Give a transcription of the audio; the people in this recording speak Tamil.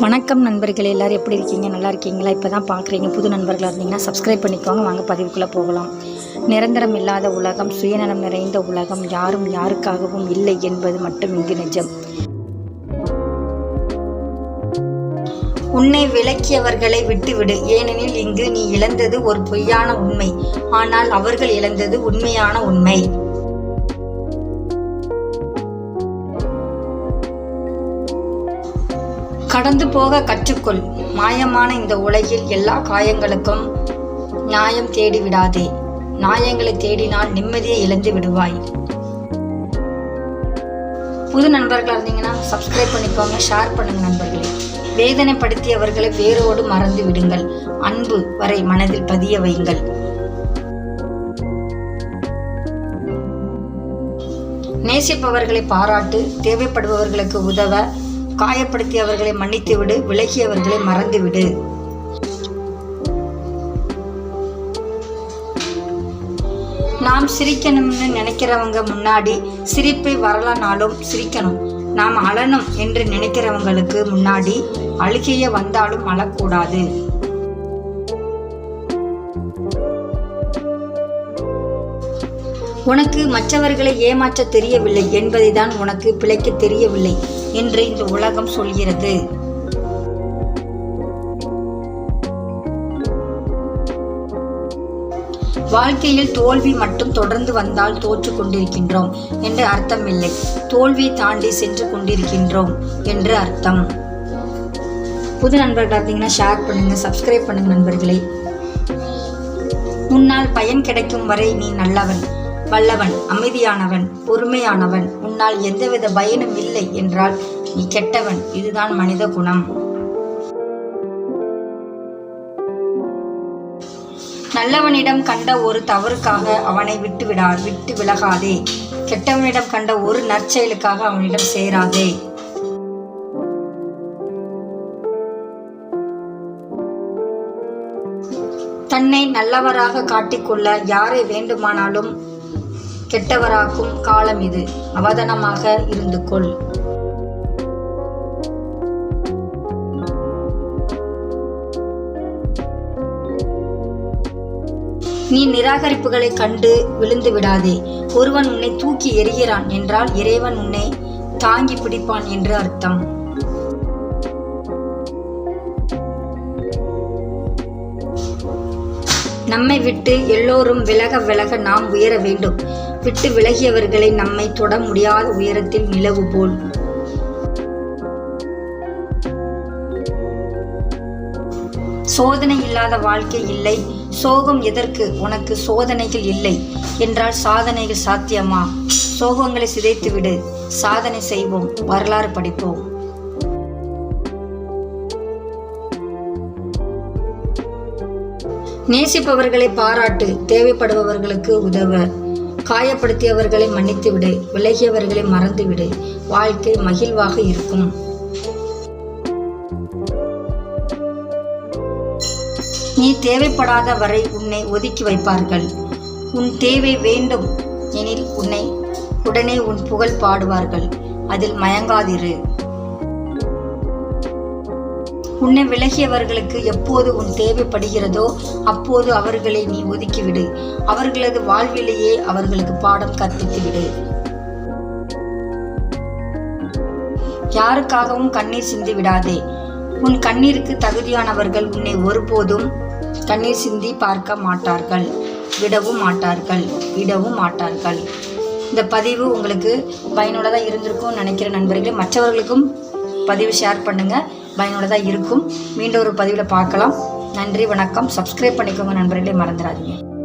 வணக்கம் நண்பர்கள் எல்லாரும் எப்படி இருக்கீங்க? நல்லா இருக்கீங்களா? இப்போ தான் பார்க்குறீங்க புது நண்பர்களாக இருந்தீங்கன்னா சப்ஸ்கிரைப் பண்ணிக்கோங்க. வாங்க பதிவுக்குள்ளே போகலாம். நிரந்தரம் இல்லாத உலகம் சுயநலம் நிறைந்த உலகம் யாரும் யாருக்காகவும் இல்லை என்பது மட்டும் இங்கு நிஜம். உன்னை விளக்கியவர்களை விட்டுவிடு. ஏனெனில் இங்கு நீ இழந்தது ஒரு பொய்யான உண்மை. ஆனால் அவர்கள் இழந்தது உண்மையான உண்மை. கடந்து போக கற்றுக்கொள். மாயமான இந்த உலகில் எல்லா காயங்களுக்கும் நியாயம் தேடி விடாதே நியாயங்களை தேடினால் நிம்மதியை இழந்து விடுவாய். புது நண்பர்களாக இருந்தீங்கன்னா சப்ஸ்கிரைப் பண்ணிக்கோங்க ஷேர் பண்ணுங்க நண்பர்களே. வேதனைப்படுத்தியவர்களை வேரோடு மறந்து விடுங்கள். அன்பு வரை மனதில் பதிய வையுங்கள். நேசிப்பவர்களை பாராட்டு தேவைப்படுபவர்களுக்கு உதவ காயப்படுத்தியவர்களை மன்னித்துவிடு விலகியவர்களை மறந்துவிடு. நாம் சிரிக்கணும்னு நினைக்கிறவங்க முன்னாடி சிரிப்பை வரலனாலும் சிரிக்கணும். நாம் அழணும் என்று நினைக்கிறவங்களுக்கு முன்னாடி அழுகைய வந்தாலும் அழக்கூடாது. உனக்கு மற்றவர்களை ஏமாற்ற தெரியவில்லை என்பதை தான் உனக்கு பிழைக்க தெரியவில்லை என்று இந்த உலகம் சொல்கிறது. வாழ்க்கையில் தோல்வி மட்டும் தொடர்ந்து வந்தால் தோற்று கொண்டிருக்கின்றோம் என்று அர்த்தம் இல்லை தோல்வி தாண்டி சென்று கொண்டிருக்கின்றோம் என்று அர்த்தம். புது நண்பர்களாக இருந்தீங்கன்னா ஷேர் பண்ணுங்க சப்ஸ்கிரைப் பண்ணுங்க நண்பர்களே. உன்னால் பயன் கிடைக்கும் வரை நீ நல்லவன். வல்லவன் அமைதியானவன் பொறுமையானவன். உன்னால் எந்தவித பயனும் இல்லை என்றால் நீ கெட்டவன். இதுதான் மனித குணம். நல்லவனிடம் கண்ட ஒரு தவறுக்காக அவனை விட்டு விடா விட்டு விலகாதே. கெட்டவனிடம் கண்ட ஒரு நற்செயலுக்காக அவனிடம் சேராதே. தன்னை நல்லவராக காட்டிக்கொள்ள யாரை வேண்டுமானாலும் கெட்டவராக்கும் காலம் இது. அவதானமாக இருந்து கொள் நீ நிராகரிப்புகளை கண்டு விழுந்து விடாதே. ஒருவன் உன்னை தூக்கி எறிகிறான் என்றால் இறைவன் உன்னை தாங்கி பிடிப்பான் என்று அர்த்தம். நம்மை விட்டு எல்லோரும் விலக விலக நாம் உயர வேண்டும். விட்டு விலகியவர்களை நம்மை தொட முடியாத உயரத்தில் நிலவு போல் சோதனை இல்லாத வாழ்க்கை இல்லை. சோகம் எதற்கு? உனக்கு சோதனைகள் இல்லை. என்றால் சாதனைகள் சாத்தியமா? சோகங்களை சிதைத்து விடு சாதனை செய்வோம். வரலாறு படிப்போம். நேசிப்பவர்களை பாராட்டு தேவைப்படுபவர்களுக்கு உதவ. காயப்படுத்தியவர்களை மன்னித்துவிடு விலகியவர்களை மறந்துவிடு. வாழ்க்கை மகிழ்வாக இருக்கும். நீ தேவைப்படாத வரை உன்னை ஒதுக்கி வைப்பார்கள். உன் தேவை வேண்டும் எனில் உன்னை உடனே உன் புகழ் பாடுவார்கள். அதில் மயங்காதிரு. உன்னை விலகியவர்களுக்கு எப்போது உன் தேவைப்படுகிறதோ அப்போது அவர்களை நீ ஒதுக்கிவிடு. அவர்களது வாழ்விலேயே அவர்களுக்கு பாடம் கற்பித்து விடு யாருக்காகவும் கண்ணீர் சிந்தி விடாதே. உன் கண்ணீருக்கு தகுதியானவர்கள் உன்னை ஒருபோதும் கண்ணீர் சிந்தி பார்க்க மாட்டார்கள். விடவும் மாட்டார்கள். விடவும் மாட்டார்கள். இந்த பதிவு உங்களுக்கு பயனுள்ளதாக இருந்திருக்கும்னு நினைக்கிற நண்பர்களே மற்றவர்களுக்கும் பதிவு ஷேர் பண்ணுங்கள் பயனுள்ளதாக இருக்கும். மீண்டும் ஒரு பதிவில் பார்க்கலாம். நன்றி வணக்கம். சப்ஸ்கிரைப் பண்ணிக்கோங்க நண்பர்களே. மறந்துடாதீங்க.